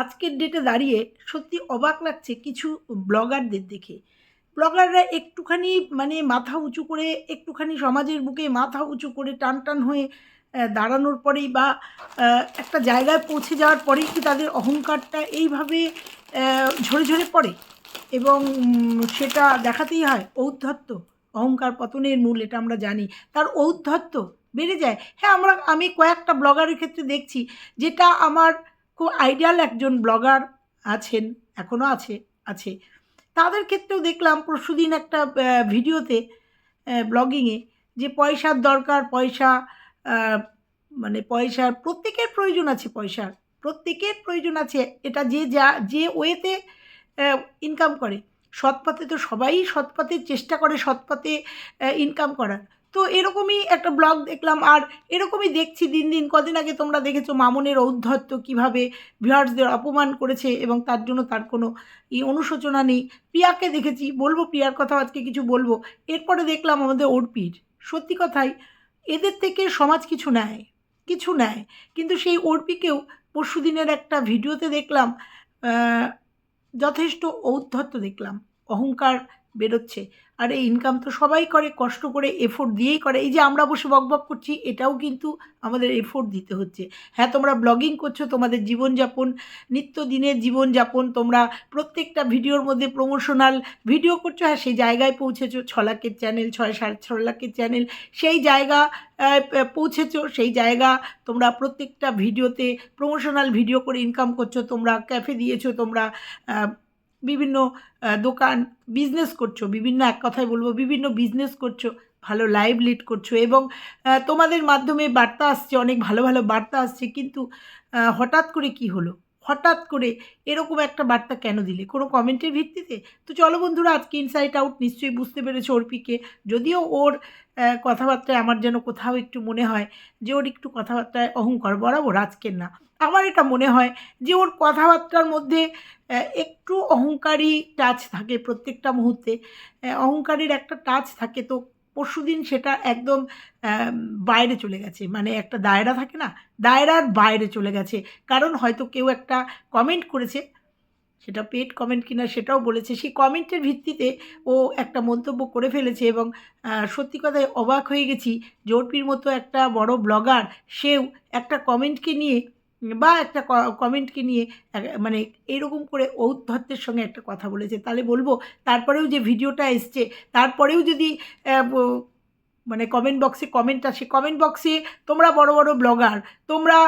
আজকের ডেটে দাঁড়িয়ে সত্যি অবাক লাগছে কিছু ব্লগারদের দেখে। ব্লগাররা একটুখানি মানে মাথা উঁচু করে, একটুখানি সমাজের বুকে মাথা উঁচু করে টান টান হয়ে দাঁড়ানোর পরেই বা একটা জায়গায় পৌঁছে যাওয়ার পরেই কি তাদের অহংকারটা এইভাবে ঝরে ঝরে পড়ে? এবং সেটা দেখাতেই হয় ঔদ্ধত্য, অহংকার পতনের মূল এটা আমরা জানি। তার ঔদ্ধত্য বেড়ে যায়। হ্যাঁ আমরা, আমি কয়েকটা ব্লগারের ক্ষেত্রে দেখছি যেটা আমার খুব আইডিয়াল একজন ব্লগার আছেন এখনও আছে আছে। তাদের ক্ষেত্রেও দেখলাম পরশুদিন একটা ভিডিওতে ব্লগিংয়ে যে পয়সার দরকার, পয়সা মানে পয়সার প্রত্যেকের প্রয়োজন আছে পয়সার। প্রত্যেকের প্রয়োজন আছে। এটা যে যা, যে ওয়েতে ইনকাম করে। সৎপথে তো সবাই সৎপথের চেষ্টা করে সৎপথে ইনকাম করার। তো এরকমই একটা ব্লগ দেখলাম। আর এরকমই দেখছি দিন দিন। কদিন আগে তোমরা দেখেছ মামনের ঔদ্ধত্য কীভাবে ভিউয়ার্সদের অপমান করেছে এবং তার জন্য তার কোনো ই অনুশোচনা নেই। প্রিয়াকে দেখেছি, বলব প্রিয়ার কথা আজকে কিছু বলব। এরপরে দেখলাম আমাদের অর্পির। সত্যি কথাই, এদের থেকে সমাজ কিছু নেয় কিছু নেয়। কিন্তু সেই অর্পিকেও পরশু দিনের একটা ভিডিওতে দেখলাম যথেষ্ট ঔদ্ধত্য দেখলাম। অহংকার বেরোচ্ছে। আর এই ইনকাম তো সবাই করে, কষ্ট করে এফোর্ট দিয়েই করে। এই যে আমরা বসে বকবক করছি, এটাও কিন্তু আমাদের এফোর্ট দিতে হচ্ছে। হ্যাঁ তোমরা ব্লগিং করছ, তোমাদের জীবনযাপন, নিত্যদিনের জীবনযাপন, তোমরা প্রত্যেকটা ভিডিওর মধ্যে প্রমোশনাল ভিডিও করছ হ্যাঁ সেই জায়গায় পৌঁছেছো, ছ লাখের চ্যানেল ছয়, সাড়ে ছ লাখের চ্যানেল সেই জায়গা পৌঁছেছো, সেই জায়গা তোমরা প্রত্যেকটা ভিডিওতে প্রমোশনাল ভিডিও করে ইনকাম করছ, তোমরা ক্যাফে দিয়েছ, তোমরা বিভিন্ন দোকান বিজনেস করছ, বিভিন্ন এক কথায় বলব, বিভিন্ন বিজনেস করছ, ভালো লাইভ লিড করছ এবং তোমাদের মাধ্যমে বার্তা আসছে, অনেক ভালো ভালো বার্তা আসছে, কিন্তু হঠাৎ করে কি হলো? হঠাৎ করে এরকম একটা বার্তা কেন দিলে? কোনো কমেন্টের ভিত্তিতে? তো চলো বন্ধুরা, আজকে ইনসাইট আউট নিশ্চয়ই বুঝতে পেরেছ অর্পিকে। যদিও ওর কথাবার্তায় আমার যেন কোথাও একটু মনে হয় যে ওর একটু কথাবার্তায় অহংকার বরাবর, আজকের না। আমার এটা মনে হয় যে ওর কথাবার্তার মধ্যে একটু অহংকারী টাচ থাকে প্রত্যেকটা মুহূর্তে। অহংকারীর একটা টাচ থাকে তো পরশুদিন সেটা একদম বাইরে চলে গেছে। মানে একটা দায়রা থাকে না দায়রার বাইরে চলে গেছে। কারণ হয়তো কেউ একটা কমেন্ট করেছে, সেটা পেড কমেন্ট কিনা সেটাও বলেছে। সেই কমেন্টের ভিত্তিতে ও একটা মন্তব্য করে ফেলেছে এবং সত্যি কথায় অবাক হয়ে গেছি জোরপির মতো একটা বড় ব্লগার সেও একটা কমেন্টকে নিয়ে বা একটা কমেন্টকে নিয়ে মানে এরকম করে ঔদ্ধত্যের সঙ্গে একটা কথা বলেছে। তাহলে বলব, তারপরেও যে ভিডিওটা এসছে, তারপরেও যদি মানে কমেন্ট বক্সে কমেন্ট আসে কমেন্ট বক্সে তোমরা বড় বড় ব্লগার তোমরা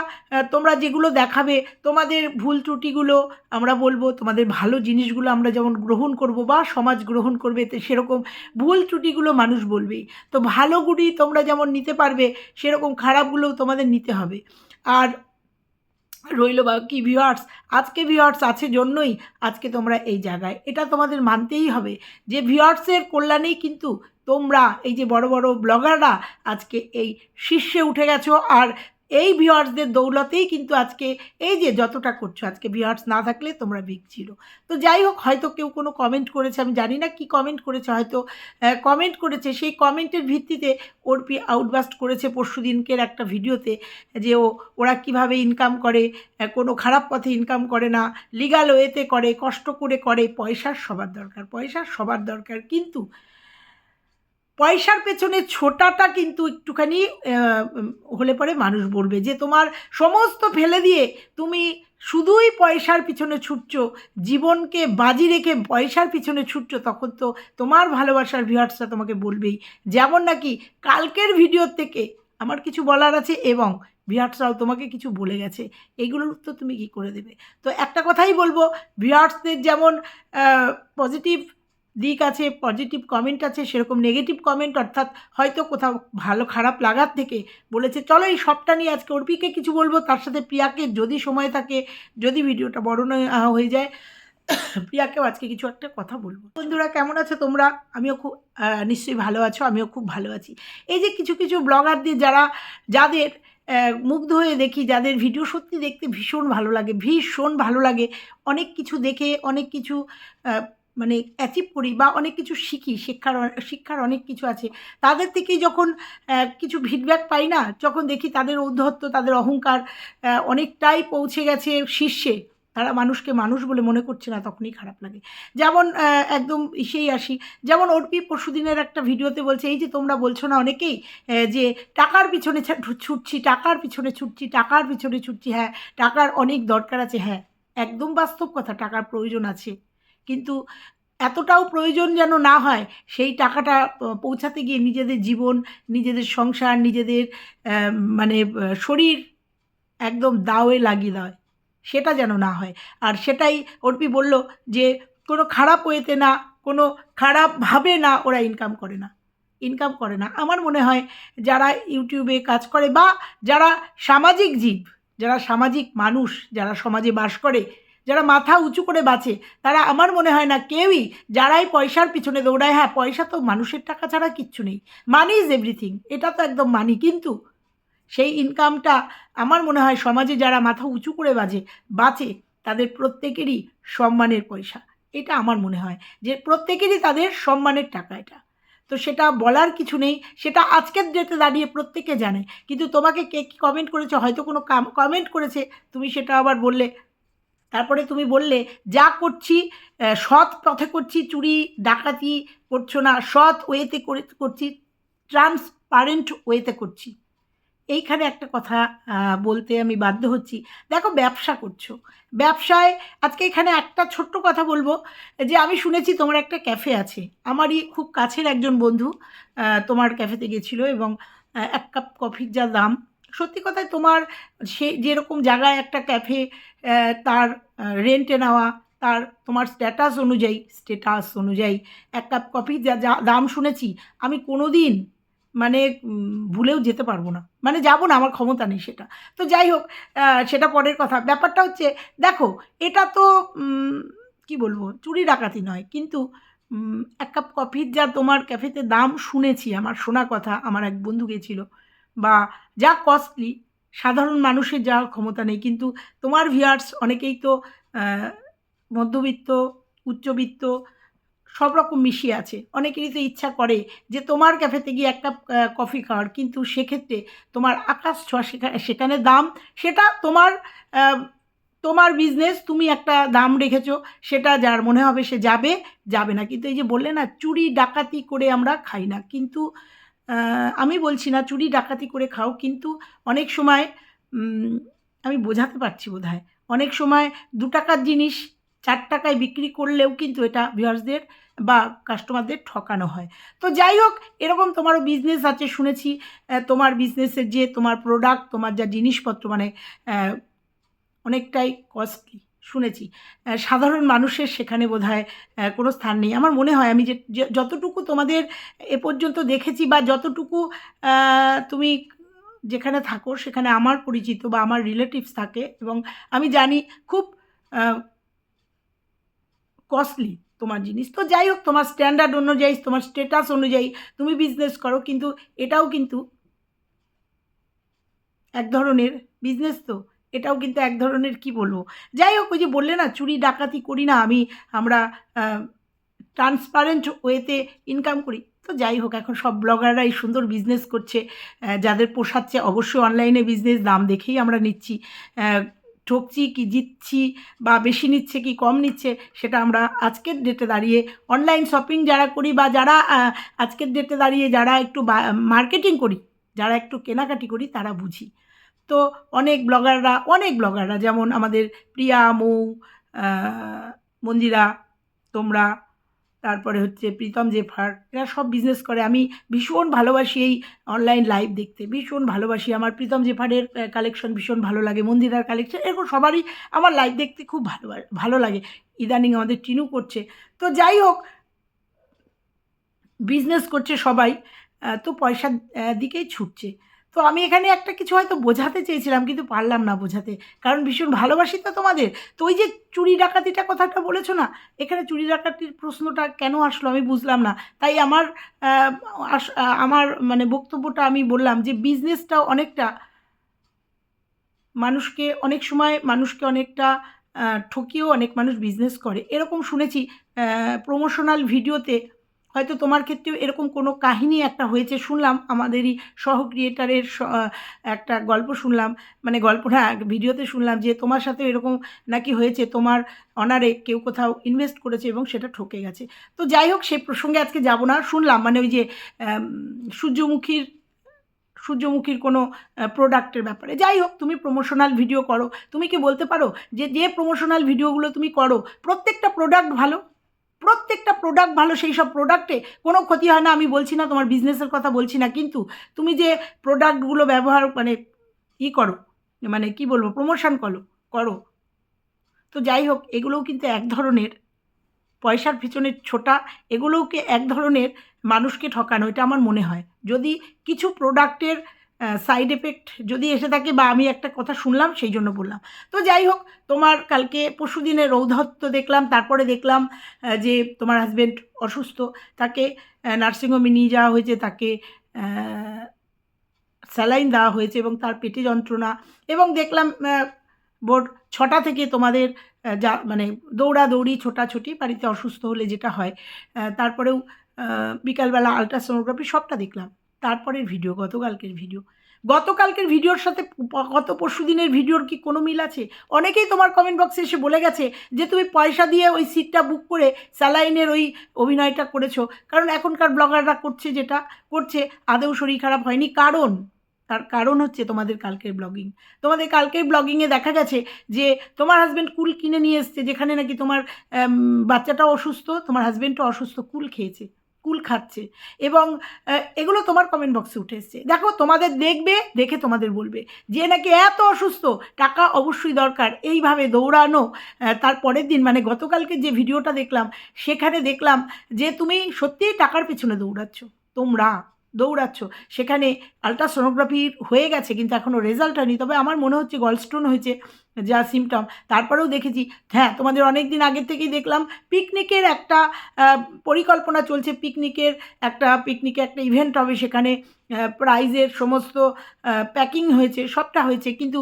তোমরা যেগুলো দেখাবে, তোমাদের ভুল ত্রুটিগুলো আমরা বলব, তোমাদের ভালো জিনিসগুলো আমরা যেমন গ্রহণ করব বা সমাজ গ্রহণ করবে, তো সেরকম ভুল ত্রুটিগুলো মানুষ বলবেই। তো ভালোগুলি তোমরা যেমন নিতে পারবে, সেরকম খারাপগুলোও তোমাদের নিতে হবে। আর রইল বা কি ভিউয়ার্স আজকে ভিউয়ার্স আছে জন্যই আজকে তোমরা এই জায়গায়। এটা তোমাদের মানতেই হবে যে ভিউয়ার্সের কল্যাণেই কিন্তু তোমরা, এই যে বড় বড় ব্লগাররা আজকে এই শীর্ষে উঠে গেছো আর এই ভিউয়ার্সদের দৌলতেই কিন্তু আজকে এই যে যতটা করছ, আজকে ভিউয়ার্স না থাকলে তোমরা বিগ ছিল। তো যাই হোক, হয়তো কেউ কোনো কমেন্ট করেছে, আমি জানি না কি কমেন্ট করেছে, হয়তো কমেন্ট করেছে, সেই কমেন্টের ভিত্তিতে ওরপি আউটবাস্ট করেছে পরশু দিনকের একটা ভিডিওতে যে ও, ওরা কীভাবে ইনকাম করে কোনো খারাপ পথে ইনকাম করে না লিগাল ওয়েতে করে, কষ্ট করে করে, পয়সার সবার দরকার, পয়সার সবার দরকার। কিন্তু পয়সার পেছনে ছোটাটা কিন্তু একটুখানি হলে পরে মানুষ বলবে যে তোমার সমস্ত ফেলে দিয়ে তুমি শুধুই পয়সার পিছনে ছুটছ, জীবনকে বাজি রেখে পয়সার পিছনে ছুটছো, তখন তো তোমার ভালোবাসার ভিউয়ার্সরা তোমাকে বলবেই। যেমন নাকি কালকের ভিডিওর থেকে আমার কিছু বলার আছে এবং ভিউয়ার্সরাও তোমাকে কিছু বলে গেছে এইগুলোর তো তুমি কি করে দেবে? তো একটা কথাই বলব ভিউয়ার্সদের যেমন পজিটিভ দিক আছে পজিটিভ কমেন্ট আছে, সেরকম নেগেটিভ কমেন্ট অর্থাৎ হয়তো কোথাও ভালো খারাপ লাগার থেকে বলেছে, চলো এই সবটা নিয়ে আজকে অর্পিকে কিছু বলব, তার সাথে প্রিয়াকে যদি সময় থাকে, যদি ভিডিওটা বড় হয়ে যায়, প্রিয়াকেও আজকে কিছু একটা কথা বলব। বন্ধুরা, কেমন আছো তোমরা? আমিও খুব নিশ্চয়ই ভালো আছো, আমিও খুব ভালো আছি। এই যে কিছু কিছু ব্লগারদের যারা, যাদের মুগ্ধ হয়ে দেখি, যাদের ভিডিও সত্যি দেখতে ভীষণ ভালো লাগে, ভীষণ ভালো লাগে, অনেক কিছু দেখে, অনেক কিছু মানে অ্যাচিভ করি বা অনেক কিছু শিখি, শিক্ষার শিক্ষার অনেক কিছু আছে। তাদের থেকেই যখন কিছু ফিডব্যাক পাই না, যখন দেখি তাদের ঔদ্ধত্য, তাদের অহংকার অনেকটাই পৌঁছে গেছে শীর্ষে, তারা মানুষকে মানুষ বলে মনে করছে না, তখনই খারাপ লাগে। যেমন একদম ইসেই আসি। যেমন অর্পি পরশুদিনের একটা ভিডিওতে বলছে, এই যে তোমরা বলছো না অনেকেই যে টাকার পিছনে ছুটছি, টাকার পিছনে ছুটছি, টাকার পিছনে ছুটছি হ্যাঁ টাকার অনেক দরকার আছে। হ্যাঁ একদম বাস্তব কথা, টাকার প্রয়োজন আছে। কিন্তু এতটাও প্রয়োজন যেন না হয়, সেই টাকাটা পৌঁছাতে গিয়ে নিজেদের জীবন, নিজেদের সংসার, নিজেদের মানে শরীর একদম দাওয়ে লাগিয়ে দেয়। সেটা যেন না হয়। আর সেটাই অর্পি বলল যে, কোনো খারাপ ওয়েতে না, কোনো খারাপভাবে না ওরা ইনকাম করে না। ইনকাম করে না। আমার মনে হয় যারা ইউটিউবে কাজ করে বা যারা সামাজিক জীব, যারা সামাজিক মানুষ, যারা সমাজে বাস করে যারা মাথা উঁচু করে বাঁচে, তারা আমার মনে হয় না কেউই যারাই পয়সার পিছনে দৌড়ায় হ্যাঁ পয়সা তো মানুষের টাকা ছাড়া কিচ্ছু নেই। মানি ইজ এভরিথিং এটা তো একদম মানি কিন্তু সেই ইনকামটা আমার মনে হয় সমাজে যারা মাথা উঁচু করে বাজে বাঁচে, তাদের প্রত্যেকেরই সম্মানের পয়সা। এটা আমার মনে হয় যে প্রত্যেকেরই তাদের সম্মানের টাকা এটা। তো সেটা বলার কিছু নেই, সেটা আজকের ডেটে দাঁড়িয়ে প্রত্যেকে জানে, কিন্তু তোমাকে কে কী কমেন্ট করেছে, হয়তো কোনো কমেন্ট করেছে, তুমি সেটা আবার বললে তারপরে তুমি বললে, যা করছি সৎ পথে করছি, চুরি, ডাকাতি করছ না, সৎ ওয়েতে করে, করছি ট্রান্সপারেন্ট ওয়েতে করছি। এইখানে একটা কথা বলতে আমি বাধ্য হচ্ছি। দেখো, ব্যবসা করছ। ব্যবসায় আজকে এখানে একটা ছোট্ট কথা বলব, যে আমি শুনেছি তোমার একটা ক্যাফে আছে। আমারই খুব কাছের একজন বন্ধু তোমার ক্যাফেতে গেছিল এবং এক কাপ কফির যা দাম সত্যি কথায় তোমার সে যেরকম জায়গায় একটা ক্যাফে তার রেন্টে নেওয়া, তার, তোমার স্ট্যাটাস অনুযায়ী স্ট্যাটাস অনুযায়ী এক কাপ কফির যা যা দাম শুনেছি, আমি কোনো দিন মানে ভুলেও যেতে পারব না। মানে যাব না, আমার ক্ষমতা নেই সেটা। তো যাই হোক সেটা পরের কথা। ব্যাপারটা হচ্ছে, দেখো, এটা তো কি বলব, চুরি ডাকাতি নয়, কিন্তু এক কাপ কফির যা তোমার ক্যাফেতে দাম শুনেছি, আমার শোনা কথা, আমার এক বন্ধু গেছিল বা যা কস্টলি সাধারণ মানুষের যা ক্ষমতা নেই। কিন্তু তোমার ভিয়ার্স অনেকেই তো মধ্যবিত্ত, উচ্চবিত্ত, সব রকম মিশিয়ে আছে। অনেকেরই তো ইচ্ছা করে যে তোমার ক্যাফেতে গিয়ে এক কাপ কফি খাওয়ার। কিন্তু সেক্ষেত্রে তোমার আকাশ ছোঁয়া সেখানে সেখানে দাম, সেটা তোমার তোমার বিজনেস তুমি একটা দাম রেখেছো, সেটা যার মনে হবে সে যাবে যাবে না। কিন্তু এই যে বললে না, চুরি, ডাকাতি করে আমরা খাই না। কিন্তু আমি বলছি না, চুরি ডাকাতি করে খাও, কিন্তু অনেক সময় আমি বোঝাতে পারছি বোধ অনেক সময় দু টাকার জিনিস চার টাকায় বিক্রি করলেও কিন্তু এটা ভিউয়ার্সদের বা কাস্টমারদের ঠকানো হয়। তো যাই হোক, এরকম তোমারও বিজনেস আছে, শুনেছি তোমার বিজনেসের যে তোমার প্রোডাক্ট তোমার যা জিনিসপত্র মানে অনেকটাই কস্টলি শুনেছি। সাধারণ মানুষের সেখানে বোধ হয় কোনো স্থান নেই। আমার মনে হয় আমি যে যতটুকু তোমাদের এ পর্যন্ত দেখেছি বা যতটুকু তুমি যেখানে থাকো সেখানে আমার পরিচিত বা আমার রিলেটিভস থাকে এবং আমি জানি খুব কস্টলি তোমার জিনিস। তো যাই হোক, তোমার স্ট্যান্ডার্ড অনুযায়ী, তোমার স্টেটাস অনুযায়ী তুমি বিজনেস করো, কিন্তু এটাও কিন্তু এক ধরনের বিজনেস তো। এটাও কিন্তু এক ধরনের কি বলব? যাই হোক ওই যে বললে না, চুরি ডাকাতি করি না আমি, আমরা ট্রান্সপারেন্ট ওয়েতে ইনকাম করি। তো যাই হোক এখন সব ব্লগাররাই সুন্দর বিজনেস করছে। যাদের পোষাচ্ছে অবশ্যই অনলাইনে বিজনেস দাম দেখেই আমরা নিচ্ছি। ঠকছি কি জিতছি বা বেশি নিচ্ছে কি কম নিচ্ছে, সেটা আমরা আজকের ডেটে দাঁড়িয়ে অনলাইন শপিং যারা করি বা যারা আজকের ডেটে দাঁড়িয়ে যারা একটু মার্কেটিং করি, যারা একটু কেনাকাটি করি, তারা বুঝি। তো অনেক ব্লগাররা অনেক ব্লগাররা, যেমন আমাদের প্রিয়া, মৌ মন্দিরা তোমরা, তারপরে হচ্ছে প্রীতম, জেফার, এরা সব বিজনেস করে। আমি ভীষণ ভালোবাসি এই অনলাইন লাইভ দেখতে, ভীষণ ভালোবাসি। আমার প্রীতম, জেফারের কালেকশন ভীষণ ভালো লাগে মন্দিরার কালেকশন এরকম সবারই আমার লাইভ দেখতে খুব ভালো ভালো লাগে। ইদানিং আমাদের টিনু করছে। তো যাই হোক বিজনেস করছে সবাই তো পয়সার দিকেই ছুটছে। তো আমি এখানে একটা কিছু হয়তো বোঝাতে চেয়েছিলাম, কিন্তু পারলাম না বোঝাতে। কারণ ভীষণ ভালোবাসি তো তোমাদের। তো ওই যে চুরি ডাকাতিটা কথাটা বলেছ না, এখানে চুরি ডাকাতির প্রশ্নটা কেন আসলো আমি বুঝলাম না। তাই আমার আমার মানে বক্তব্যটা আমি বললাম যে বিজনেসটাও অনেকটা মানুষকে, অনেক সময় মানুষকে অনেকটা ঠকিয়েও অনেক মানুষ বিজনেস করে। এরকম শুনেছি প্রমোশনাল ভিডিওতে হয়তো তোমার ক্ষেত্রেও এরকম কোনো কাহিনী একটা হয়েছে, শুনলাম আমাদেরই সহ ক্রিয়েটারের একটা গল্প শুনলাম মানে গল্প গল্পটা ভিডিওতে শুনলাম যে তোমার সাথে এরকম নাকি হয়েছে, তোমার অনারে কেউ কোথাও ইনভেস্ট করেছে এবং সেটা ঠকে গেছে। তো যাই হোক, সে প্রসঙ্গে আজকে যাব না, শুনলাম মানে ওই যে সূর্যমুখীর সূর্যমুখীর কোনো প্রোডাক্টের ব্যাপারে। যাই হোক, তুমি প্রমোশনাল ভিডিও করো। তুমি কি বলতে পারো যে যে প্রমোশনাল ভিডিওগুলো তুমি করো, প্রত্যেকটা প্রোডাক্ট ভালো? প্রত্যেকটা প্রোডাক্ট ভালো, সেই সব প্রোডাক্টে কোনো ক্ষতি হয় না, আমি বলছি না, তোমার বিজনেসের কথা বলছি না, কিন্তু তুমি যে প্রোডাক্টগুলো ব্যবহার মানে ই করো মানে কি বলব প্রমোশন করো করো। তো যাই হোক, এগুলোও কিন্তু এক ধরনের, পয়সার পিছনে ছোটা, এগুলোকে এক ধরনের মানুষকে ঠকানো, এটা আমার মনে হয়। যদি কিছু প্রোডাক্টের সাইড এফেক্ট যদি এসে থাকে বা আমি একটা কথা শুনলাম, সেই জন্য বললাম। তো যাই হোক, তোমার কালকে পরশু দিনে রৌধত্ব দেখলাম, তারপরে দেখলাম যে তোমার হাজব্যান্ড অসুস্থ, তাকে নার্সিংহোমে নিয়ে যাওয়া হয়েছে, তাকে স্যালাইন দেওয়া হয়েছে এবং তার পেটে যন্ত্রণা এবং দেখলাম ভোর ছটা থেকে তোমাদের যা মানে দৌড়াদৌড়ি, ছোটাছুটি, বাড়িতে অসুস্থ হলে যেটা হয় তারপরেও বিকালবেলা আলট্রাসোনোগ্রাফি সবটা দেখলাম। তারপরের ভিডিও গতকালকের ভিডিও গতকালকের ভিডিওর সাথে গত পরশু দিনের ভিডিওর কি কোনো মিল আছে? অনেকেই তোমার কমেন্ট বক্সে এসে বলে গেছে যে তুমি পয়সা দিয়ে ওই সিটটা বুক করে স্যালাইনের ওই অভিনয়টা করেছ। কারণ এখনকার ব্লগাররা করছে যেটা, করছে আদেও শরীর খারাপ হয়নি। কারণ, তার কারণ হচ্ছে তোমাদের কালকের ব্লগিং তোমাদের কালকের ব্লগিংয়ে দেখা গেছে যে তোমার হাজব্যান্ড কুল কিনে নিয়ে এসছে, যেখানে নাকি তোমার বাচ্চাটাও অসুস্থ, তোমার হাজব্যান্ডও অসুস্থ, কুল খেয়েছে। কুল খাচ্ছে। এবং এগুলো তোমার কমেন্ট বক্সে উঠে এসছে। দেখো, তোমাদের দেখবে, দেখে তোমাদের বলবে যে নাকি এত অসুস্থ, টাকা অবশ্যই দরকার, এইভাবে দৌড়ানো। তার পরের দিন মানে গতকালকে যে ভিডিওটা দেখলাম, সেখানে দেখলাম যে তুমি সত্যিই টাকার পেছনে দৌড়াচ্ছ। তোমরা দৌড়াচ্ছ। সেখানে আলট্রাসোনোগ্রাফি হয়ে গেছে, কিন্তু এখনও রেজাল্ট হয়নি। তবে আমার মনে হচ্ছে গলস্টোন হয়েছে যা সিমটম তারপরেও দেখেছি হ্যাঁ তোমাদের অনেক দিন আগের থেকেই দেখলাম পিকনিকের একটা পরিকল্পনা চলছে। পিকনিকের একটা পিকনিকে একটা ইভেন্ট হবে সেখানে প্রাইজের সমস্ত প্যাকিং হয়েছে, সবটা হয়েছে। কিন্তু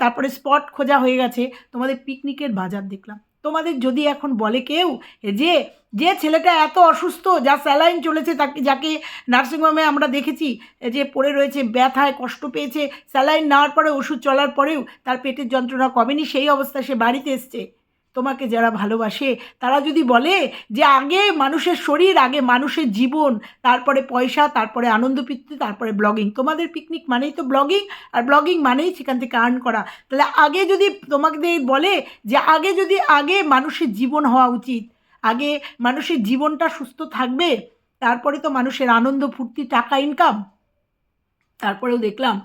তারপরে স্পট খোঁজা হয়ে গেছে। তোমাদের পিকনিকের বাজার দেখলাম। তোমাদের যদি এখন বলে কেউ যে যে ছেলেটা এত অসুস্থ, যা স্যালাইন চলেছে তাকে, যাকে নার্সিংহোমে আমরা দেখেছি, যে পড়ে রয়েছে, ব্যথায় কষ্ট পেয়েছে, স্যালাইন নেওয়ার পরে, ওষুধ চলার পরেও তার পেটের যন্ত্রণা কমেনি, সেই অবস্থায় সে বাড়িতে এসছে। তোমাকে যারা ভালোবাসে, তারা যদি বলে যে আগে মানুষের শরীর, আগে মানুষের জীবন, তারপরে পয়সা, তারপরে আনন্দ পিত্তি, তারপরে ব্লগিং তোমাদের পিকনিক মানেই তো ব্লগিং আর ব্লগিং মানেই সেখান থেকে আর্ন করা। তাহলে আগে যদি তোমাদের বলে যে আগে যদি আগে মানুষের জীবন হওয়া উচিত, আগে মানুষের জীবনটা সুস্থ থাকবে, তারপরে তো মানুষের আনন্দ, ফুর্তি, টাকা ইনকাম তারপরেও দেখলাম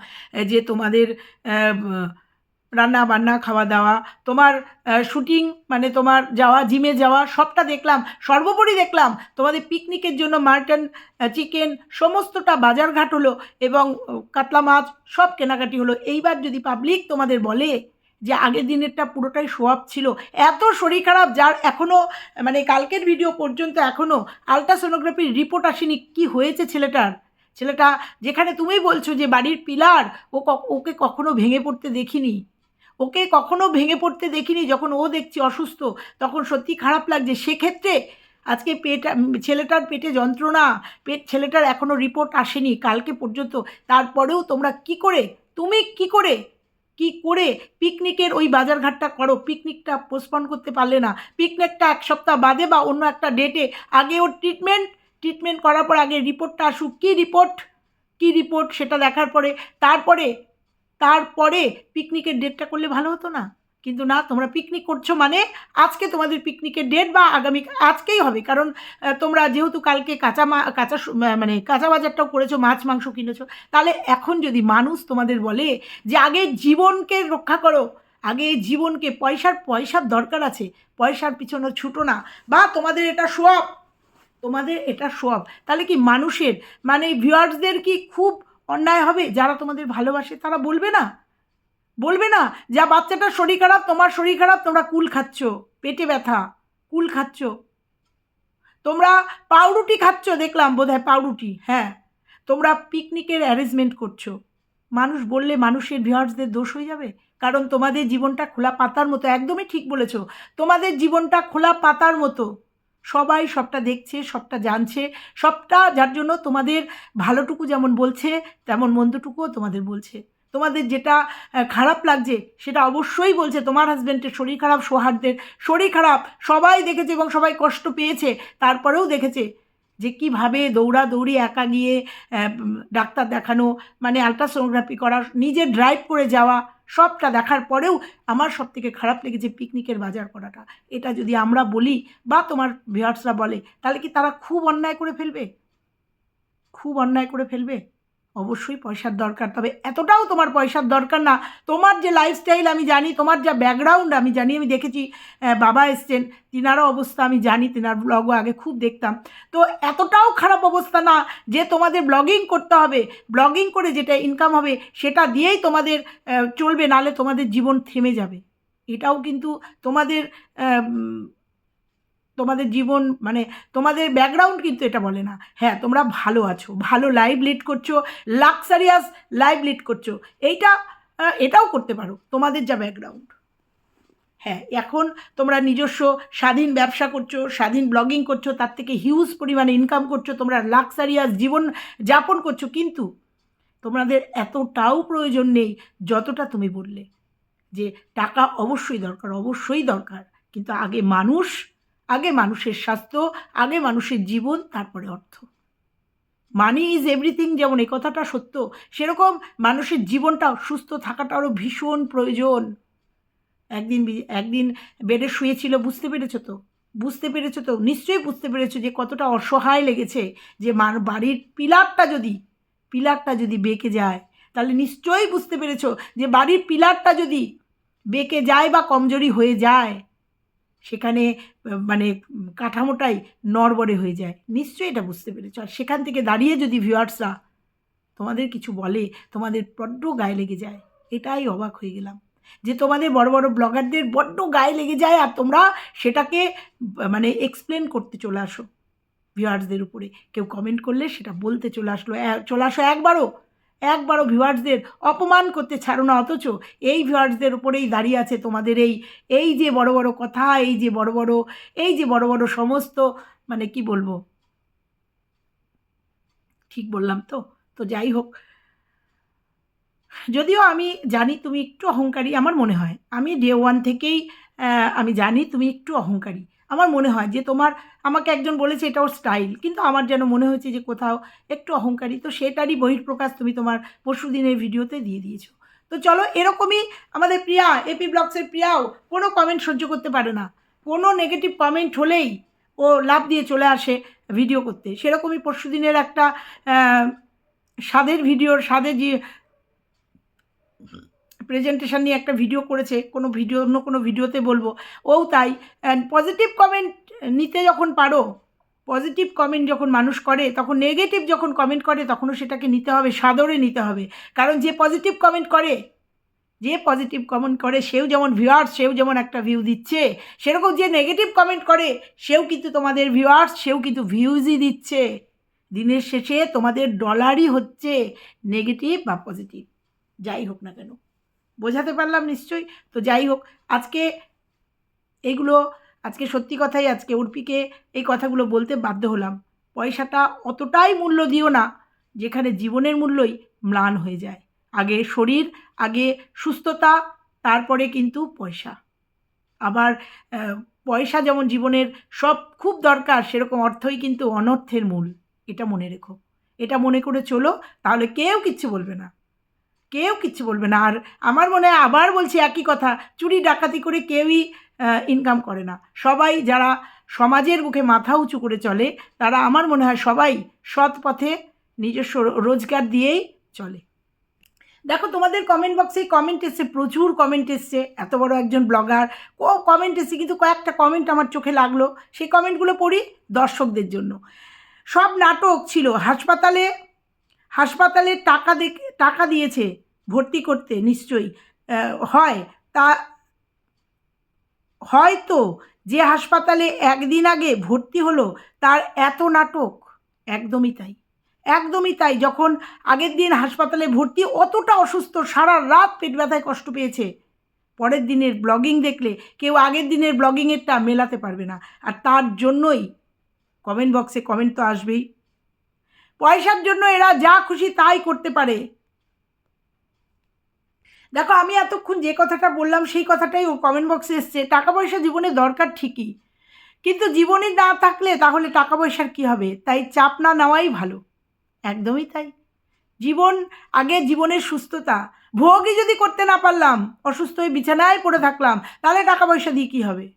যে তোমাদের রান্না বান্না, খাওয়া দাওয়া, তোমার শুটিং মানে তোমার যাওয়া জিমে যাওয়া, সবটা দেখলাম, সর্বোপরি দেখলাম। তোমাদের পিকনিকের জন্য মাটন চিকেন সমস্তটা বাজারঘাট হলো এবং কাতলা মাছ সব কেনাকাটি হলো। এইবার যদি পাবলিক তোমাদের বলে যে আগের দিনেরটা পুরোটাই সোয়াব ছিল, এত শরীর খারাপ, যার এখনও মানে কালকের ভিডিও পর্যন্ত এখনও আলট্রাসোনোগ্রাফির রিপোর্ট আসেনি, কি হয়েছে ছেলেটার? ছেলেটা, যেখানে তুমি বলছো যে বাড়ির পিলার ও ওকে কখনো ভেঙে পড়তে দেখিনি। ওকে কখনো ভেঙে পড়তে দেখিনি, যখন ও দেখছি অসুস্থ, তখন সত্যি খারাপ লাগছে। সেক্ষেত্রে আজকে পেট ছেলেটার পেটে যন্ত্রণা, পেট, ছেলেটার এখনও রিপোর্ট আসেনি কালকে পর্যন্ত, তারপরেও তোমরা কি করে, তুমি কি করে কি করে পিকনিকের ওই বাজারঘাটটা করো? পিকনিকটা পোস্টপন করতে পারলে না। পিকনিকটা এক সপ্তাহ বাদে বা অন্য একটা ডেটে আগে ওর ট্রিটমেন্ট ট্রিটমেন্ট করার পর আগে রিপোর্টটা আসুক। কী রিপোর্ট কী রিপোর্ট সেটা দেখার পরে, তারপরে তারপরে পিকনিকের ডেটটা করলে ভালো হতো না। কিন্তু না, তোমরা পিকনিক করছ মানে আজকে তোমাদের পিকনিকের ডেট বা আগামী আজকেই হবে। কারণ তোমরা যেহেতু কালকে কাঁচা মা, কাঁচা মানে কাঁচা বাজারটাও করেছ, মাছ, মাংস কিনেছো, তাহলে এখন যদি মানুষ তোমাদের বলে যে আগে জীবনকে রক্ষা করো, আগে জীবনকে পয়সার পয়সার দরকার আছে, পয়সার পিছনে ছুটো না, বা তোমাদের এটা সোয়াব তোমাদের এটা সোয়াব তাহলে কি মানুষের মানে ভিউয়ার্সদের কি খুব অন্যায় হবে, যারা তোমাদের ভালোবাসে তারা বলবে না। বলবে না যা বাচ্চাটার শরীর খারাপ, তোমার শরীর খারাপ, তোমরা কুল খাচ্ছ, পেটে ব্যথা, কুল খাচ্ছ। তোমরা পাউরুটি খাচ্ছ, দেখলাম বোধহয় পাউরুটি হ্যাঁ। তোমরা পিকনিকের অ্যারেঞ্জমেন্ট করছ। মানুষ বললে মানুষের ভিউয়ার্সদের দোষ হয়ে যাবে। কারণ তোমাদের জীবনটা খোলা পাতার মতো, একদমই ঠিক বলেছ। তোমাদের জীবনটা খোলা পাতার মতো। সবাই সবটা দেখছে, সবটা জানছে, সবটা যার জন্য তোমাদের ভালোটুকু যেমন বলছে, তেমন মন্দটুকুও তোমাদের বলছে। তোমাদের যেটা খারাপ লাগছে সেটা অবশ্যই বলছে। তোমার হাজব্যান্ডের শরীর খারাপ সোহার্দের শরীর খারাপ, সবাই দেখেছে এবং সবাই কষ্ট পেয়েছে, তারপরেও দেখেছে। যে কীভাবে দৌড়াদৌড়ি, একা গিয়ে ডাক্তার দেখানো মানে আলট্রাসোনোগ্রাফি করা, নিজে ড্রাইভ করে যাওয়া, সবটা দেখার পরেও আমার সব থেকে খারাপ লেগেছে পিকনিকের বাজার করাটা। এটা যদি আমরা বলি বা তোমার ভিউয়ার্সরা বলে, তাহলে কি তারা খুব অন্যায় করে ফেলবে? খুব অন্যায় করে ফেলবে? অবশ্যই পয়সার দরকার, তবে এতটাও তোমার পয়সার দরকার না। তোমার যে লাইফস্টাইল আমি জানি, তোমার যা ব্যাকগ্রাউন্ড আমি জানি, আমি দেখেছি বাবা এসছেন, তিনারও অবস্থা আমি জানি, তিনার ব্লগও আগে খুব দেখতাম। তো এতটাও খারাপ অবস্থা না যে তোমাদের ব্লগিং করতে হবে ব্লগিং করে যেটা ইনকাম হবে, সেটা দিয়েই তোমাদের চলবে নালে তোমাদের জীবন থেমে যাবে। এটাও কিন্তু তোমাদের তোমাদের জীবন মানে তোমাদের ব্যাকগ্রাউন্ড কিন্তু এটা বলে না। হ্যাঁ তোমরা ভালো আছো, ভালো লাইভ লিড করছ লাক্সারিয়াস লাইভ লিড করছ। এইটা এটাও করতে পারো, তোমাদের যা ব্যাকগ্রাউন্ড হ্যাঁ এখন তোমরা নিজস্ব স্বাধীন ব্যবসা করছ, স্বাধীন ব্লগিং করছ, তার থেকে হিউজ পরিমাণে ইনকাম করছ, তোমরা লাক্সারিয়াস জীবন যাপন করছ, কিন্তু তোমাদের এতটাও প্রয়োজন নেই, যতটা তুমি বললে। যে টাকা অবশ্যই দরকার অবশ্যই দরকার, কিন্তু আগে মানুষ আগে মানুষের স্বাস্থ্য, আগে মানুষের জীবন, তারপরে অর্থ। মানি ইজ এভরিথিং যেমন এই কথাটা সত্য, সেরকম মানুষের জীবনটাও, সুস্থ থাকাটারও ভীষণ প্রয়োজন। একদিন একদিন বেডে শুয়েছিল, বুঝতে পেরেছ তো? বুঝতে পেরেছ তো? নিশ্চয়ই বুঝতে পেরেছ যে কতটা অসহায় লেগেছে যে মার বাড়ির পিলারটা যদি পিলারটা যদি বেঁকে যায়, তাহলে নিশ্চয়ই বুঝতে পেরেছ যে বাড়ির পিলারটা যদি বেঁকে যায় বা কমজোরি হয়ে যায় সেখানে মানে কাঠামোটাই নড়বড়ে হয়ে যায়। নিশ্চয়ই এটা বুঝতে পেরেছ। আর সেখান থেকে দাঁড়িয়ে যদি ভিউয়ার্সরা তোমাদের কিছু বলে, তোমাদের বড্ড গায়ে লেগে যায়, এটাই অবাক হয়ে গেলাম। যে তোমাদের বড় বড় ব্লগারদের বড্ড গায়ে লেগে যায় আর তোমরা সেটাকে মানে এক্সপ্লেন করতে চলে আসো ভিউয়ার্সদের উপরে। কেউ কমেন্ট করলে সেটা বলতে চলে আসলো। চলে আসো একবারও। একবারও ভিউয়ার্সদের অপমান করতে ছাড়ো না, অথচ এই ভিউয়ার্সদের উপরেই দাঁড়িয়ে আছে তোমাদের এই এই যে বড় বড় কথা, এই যে বড় বড়, এই যে বড় বড় সমস্ত মানে কি বলব? ঠিক বললাম তো? তো যাই হোক। যদিও আমি জানি তুমি একটু অহংকারী, আমার মনে হয়। আমি ডে ওয়ান থেকেই আমি জানি তুমি একটু অহংকারী। আমার মনে হয় যে তোমার, আমাকে একজন বলেছে এটা ওর স্টাইল কিন্তু আমার যেন মনে হয়েছে যে কোথাও একটু অহংকারী। তো সেটারই বহিঃপ্রকাশ তুমি তোমার পরশু দিনের ভিডিওতে দিয়ে দিয়েছ। তো চলো এরকমই আমাদের প্রিয়া এপি ব্লগসের প্রিয়াও কোনো কমেন্ট সহ্য করতে পারে না। কোনো নেগেটিভ কমেন্ট হলেই ও লাভ দিয়ে চলে আসে ভিডিও করতে। সেরকমই পরশু দিনের একটা স্বাদের ভিডিওর স্বাদের যে প্রেজেন্টেশন নিয়ে একটা ভিডিও করেছে, কোনো ভিডিও অন্য কোনো ভিডিওতে বলব। ও তাই অ্যান্ড পজিটিভ কমেন্ট নিতে যখন পারো পজিটিভ কমেন্ট যখন মানুষ করে, তখন নেগেটিভ যখন কমেন্ট করে, তখনও সেটাকে নিতে হবে, সাদরে নিতে হবে। কারণ যে পজিটিভ কমেন্ট করে, যে পজিটিভ কমেন্ট করে, সেও যেমন ভিউয়ার্স সেও যেমন একটা ভিউ দিচ্ছে, সেরকম যে নেগেটিভ কমেন্ট করে, সেও কিন্তু তোমাদের ভিউয়ার্স সেও কিন্তু ভিউজই দিচ্ছে। দিনের শেষে তোমাদের ডলারই হচ্ছে নেগেটিভ বা পজিটিভ যাই হোক না কেন। বোঝাতে পারলাম নিশ্চয়ই। তো যাই হোক, আজকে এইগুলো আজকে সত্যি কথাই আজকে উর্পিকে এই কথাগুলো বলতে বাধ্য হলাম। পয়সাটা অতটাই মূল্য দিও না, যেখানে জীবনের মূল্যই ম্লান হয়ে যায়। আগে শরীর, আগে সুস্থতা, তারপরে কিন্তু পয়সা। আবার পয়সা যেমন জীবনের সব খুব দরকার, সেরকম অর্থই কিন্তু অনর্থের মূল। এটা মনে রেখো। এটা মনে করে চলো, তাহলে কেউ কিচ্ছু বলবে না। কেউ কিচ্ছু বলবে না। আর আমার মনে হয় আবার বলছি একই কথা, চুরি ডাকাতি করে কেউই ইনকাম করে না। সবাই যারা সমাজের মুখে মাথা উঁচু করে চলে, তারা আমার মনে হয় সবাই সৎ পথে নিজস্ব রোজগার দিয়েই চলে। দেখো তোমাদের কমেন্ট বক্সে কমেন্ট এসছে, প্রচুর কমেন্ট এসছে। এত বড় একজন ব্লগার ও কমেন্ট এসছে, কিন্তু কয়েকটা কমেন্ট আমার চোখে লাগল। সেই কমেন্টগুলো পড়ি দর্শকদের জন্য। সব নাটক ছিল, হাসপাতালে হাসপাতালে টাকা দেখ টাকা দিয়েছে ভর্তি করতে নিশ্চয়ই। হয় তা, হয়তো যে হাসপাতালে একদিন আগে ভর্তি হলো তার এত নাটক। একদমই তাই। একদমই তাই যখন আগের দিন হাসপাতালে ভর্তি অতটা অসুস্থ, সারা রাত পেট ব্যথায় কষ্ট পেয়েছে। পরের দিনের ব্লগিং দেখলে কেউ আগের দিনের ব্লগিংয়েরটা মেলাতে পারবে না। আর তার জন্যই কমেন্ট বক্সে কমেন্ট তো আসবেই। পয়সার জন্য এরা যা খুশি তাই করতে পারে। দেখো, আমি এতক্ষণ যে কথাটা বললাম, সেই কথাটাই ও কমেন্ট বক্সে এসছে। টাকা পয়সা জীবনে দরকার ঠিকই। কিন্তু জীবনে না থাকলে তাহলে টাকা পয়সার কী হবে? তাই চাপ না নেওয়াই ভালো। একদমই তাই। জীবন আগে জীবনের সুস্থতা। ভোগই যদি করতে না পারলাম, অসুস্থ হয়ে বিছানায় পড়ে থাকলাম, তাহলে টাকা পয়সা দিয়ে কী হবে?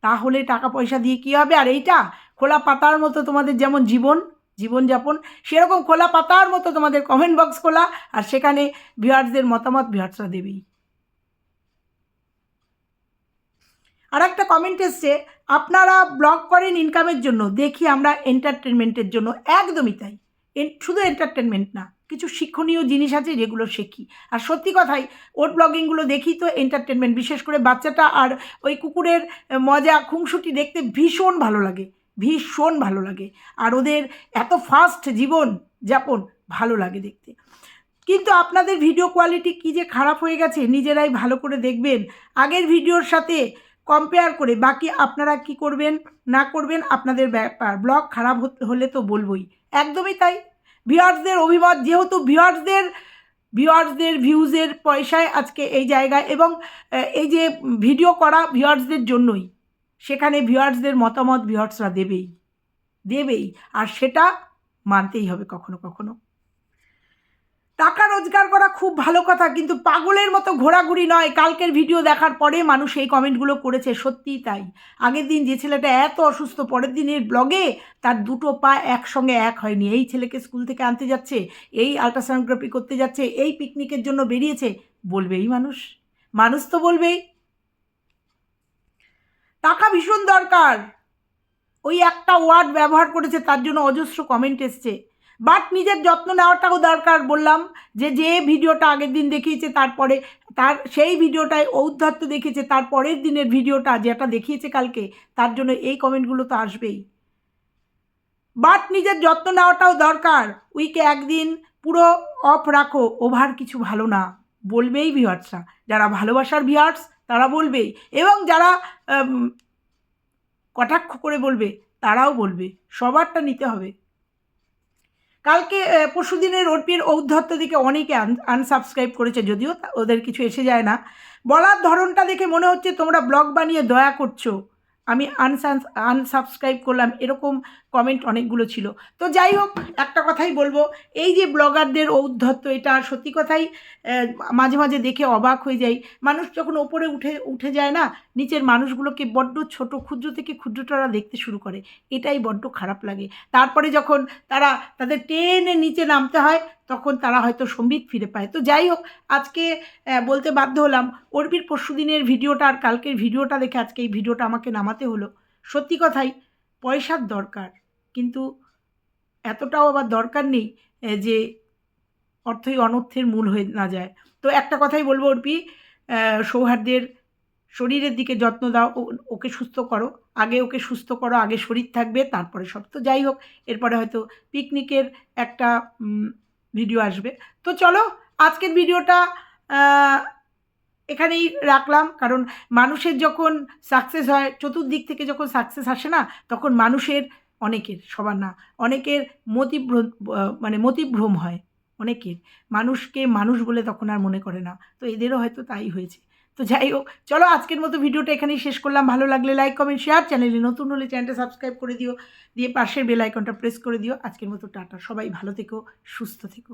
তাহলে টাকা পয়সা দিয়ে কী হবে? আর এইটা খোলা পাতার মতো তোমাদের যেমন জীবন জীবনযাপন সেরকম খোলা পাতার মতো তোমাদের কমেন্ট বক্স খোলা আর সেখানে ভিউয়ার্সদের মতামত ভিউয়ার্সরা দেবেই। আর একটা কমেন্ট এসছে, আপনারা ব্লগ করেন ইনকামের জন্য, দেখি আমরা এন্টারটেনমেন্টের জন্য। একদমই তাই। শুধু এন্টারটেনমেন্ট না, কিছু শিক্ষণীয় জিনিস আছে যেগুলো শিখি। আর সত্যি কথাই, ওর ব্লগিংগুলো দেখি তো এন্টারটেনমেন্ট বিশেষ করে বাচ্চাটা আর ওই কুকুরের মজা খুংসুটি দেখতে ভীষণ ভালো লাগে। ভীষণ ভালো লাগে। আর ওদের এত ফাস্ট জীবন যাপন ভালো লাগে দেখতে। কিন্তু আপনাদের ভিডিও কোয়ালিটি কী যে খারাপ হয়ে গেছে, নিজেরাই ভালো করে দেখবেন। আগের ভিডিওর সাথে কম্পেয়ার করে বাকি আপনারা কি করবেন, না করবেন, আপনাদের ব্যাপার। ব্লগ খারাপ হলে তো বলবই। একদমই তাই। ভিউয়ার্সদের অভিমত, যেহেতু ভিউয়ার্সদের ভিউয়ার্সদের ভিউজের পয়সায় আজকে এই জায়গায় এবং এই যে ভিডিও করা ভিউয়ার্সদের জন্যই। সেখানে ভিউয়ার্সদের মতামত ভিউয়ার্সরা দেবেই দেবেই, আর সেটা মানতেই হবে কখনো কখনো। টাকা রোজগার করা খুব ভালো কথা, কিন্তু পাগলের মতো ঘোরাঘুরি নয়। কালকের ভিডিও দেখার পরে মানুষ এই কমেন্টগুলো করেছে, সত্যিই তাই। আগের দিন যে ছেলেটা এত অসুস্থ, পরের দিনের ব্লগে তার দুটো পা একসঙ্গে এক হয়নি। এই ছেলেকে স্কুল থেকে আনতে যাচ্ছে, এই আলট্রাসোনোগ্রাফি করতে যাচ্ছে, এই পিকনিকের জন্য বেরিয়েছে, বলবেই মানুষ। মানুষ তো বলবেই। টাকা ভীষণ দরকার। ওই একটা ওয়ার্ড ব্যবহার করেছে, তার জন্য অজস্র কমেন্ট এসছে। বাট নিজের যত্ন নেওয়াটাও দরকার বললাম, যে যে ভিডিওটা আগের দিন দেখিয়েছে, তারপরে তার সেই ভিডিওটায় ঔদ্ধত্য দেখিয়েছে, তার পরের দিনের ভিডিওটা যেটা দেখিয়েছে কালকে, তার জন্য এই কমেন্টগুলো তো আসবেই। বাট নিজের যত্ন নেওয়াটাও দরকার। উইকে একদিন পুরো অফ রাখো, ওভার কিছু ভালো না। বলবেই ভিউয়ার্সরা যারা ভালোবাসার ভিউয়ার্স তারা বলবেই। এবং যারা কটাক্ষ করে বলবে, তারাও বলবে, সবারটা নিতে হবে। কালকে পরশু দিনের অর্পির ঔদ্ধত্য দিকে অনেকে আনসাবস্ক্রাইব করেছে, যদিও ওদের কিছু এসে যায় না। বলার ধরনটা দেখে মনে হচ্ছে তোমরা ব্লগ বানিয়ে দয়া করছ। আমি আনসান আনসাবস্ক্রাইব করলাম, এরকম কমেন্ট অনেকগুলো ছিল। তো যাই হোক একটা কথাই বলব, এই যে ব্লগারদের ঔদ্ধত্য, এটা সত্যি কথাই মাঝে মাঝে দেখে অবাক হয়ে যাই। মানুষ যখন ওপরে উঠে উঠে যায় না, নিচের মানুষগুলোকে বড্ড ছোট ক্ষুদ্র থেকে ক্ষুদ্রতারা দেখতে শুরু করে। এটাই বড্ড খারাপ লাগে। তারপরে যখন তারা, তাদের টেনে নিচে নামতে হয়, তখন তারা হয়তো সম্বিত ফিরে পায়। তো যাই হোক আজকে বলতে বাধ্য হলাম, অর্পির পরশু দিনের ভিডিওটা আর কালকের ভিডিওটা দেখে আজকে এই ভিডিওটা আমাকে নামাতে হলো। সত্যি কথাই পয়সার দরকার। কিন্তু এতটাও আবার দরকার নেই যে অর্থই অনর্থের মূল হয়ে না যায়। তো একটা কথাই বলব অর্পি আহ, সৌহার্দ্যের শরীরের দিকে যত্ন দাও ওকে সুস্থ করো। আগে ওকে সুস্থ করো আগে শরীর থাকবে তারপরে সব তো যাই হোক। এরপরে হয়তো পিকনিকের একটা ভিডিও আসবে। তো চলো আজকের ভিডিওটা এখানেই রাখলাম, কারণ মানুষের যখন সাকসেস হয়, চতুর্দিক থেকে যখন সাকসেস আসে না, তখন মানুষের অনেকের, সবার না, অনেকের মতিভ্র মানে মতিভ্রম হয়, অনেকের। মানুষকে মানুষ বলে তখন আর মনে করে না, তো এদেরও হয়তো তাই হয়েছে। তো যাই হোক, চলো আজকের মতো ভিডিওটা এখানেই শেষ করলাম। ভালো লাগলে লাইক কমেন্ট শেয়ার চ্যানেলে নতুন হলে চ্যানেলটা সাবস্ক্রাইব করে দিও, দিয়ে পাশের বেল আইকনটা প্রেস করে দিও। আজকের মতো টাটা, সবাই ভালো থেকো, সুস্থ থেকো।